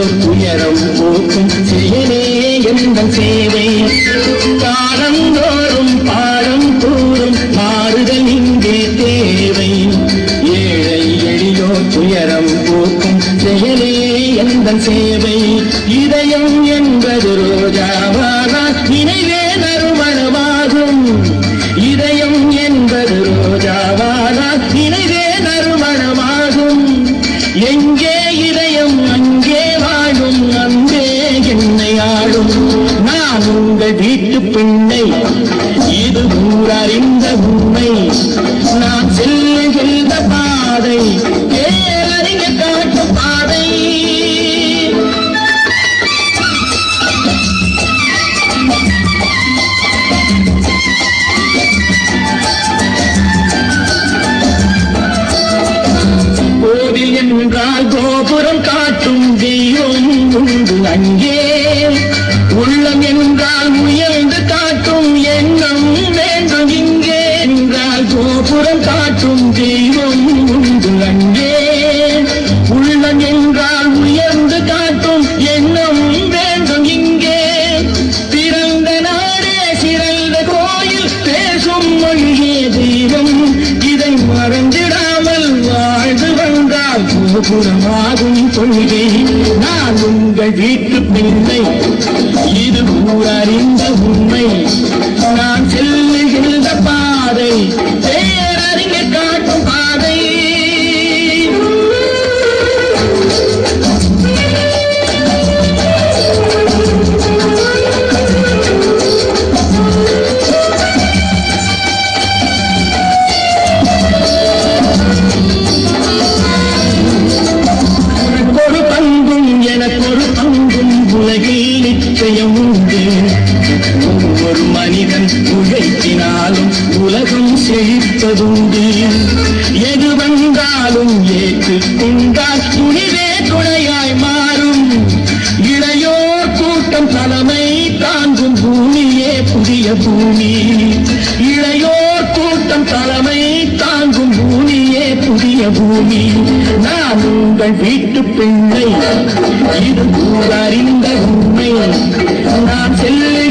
எளியோர் உயரம் போக்கும் செயலே எந்தன் சேவை. காலந்தோறும் பாடம் கூறும் மாறுதல் இங்கே தேவை. ஏழை எளியோ துயரம் போக்கும் செயலே எந்தன் சேவை. இதயம் என்பது ரோஜாவானா நினைவே நறுமணமாகும். இதயம் என்பது ரோஜாவானா நினைவே நறுமணமாகும். எங்கே உங்கள் வீட்டு பிள்ளை இது ஊரறிந்த உண்மை நான் செல்லுகின்ற பாதை பேரறிஞ காட்டும் பாதை. என்றால் கோபுரம் காட்டும் தெய்வம் உண்டு அங்கே. என்றால் காட்டும் தெய்வம் உண்டு அங்கே உள்ளம் என்றால் உயர்ந்து காட்டும் எண்ணம் வேண்டும் இங்கே. பிறந்த நாடே சிறந்த கோயில் பேசும் மொழியே தெய்வம். இதை மறந்திடாமல் வாழ்ந்து வந்தால் புறமாகும் கொள்கை. நான் உங்கள் வீட்டு பிள்ளை. இது ஊரறிந்த உண்மை. நிச்சயம் உண்டு ஒவ்வொரு மனிதன் உழைத்தினாலும் உலகம் செழிப்பதுண்டு எது வந்தாலும் ஏற்றுக் கொண்டால் துணிவே துணையாய் மாறும். இளையோர் கூட்டம் தலைமை தாங்கும் பூமியே புதிய பூமி. இளையோர் கூட்டம் தலைமை தாங்கும் பூமியே புதிய பூமி. நான் உங்கள் வீட்டு பிள்ளை இது அறிந்த உண்மை. நான் செல்லை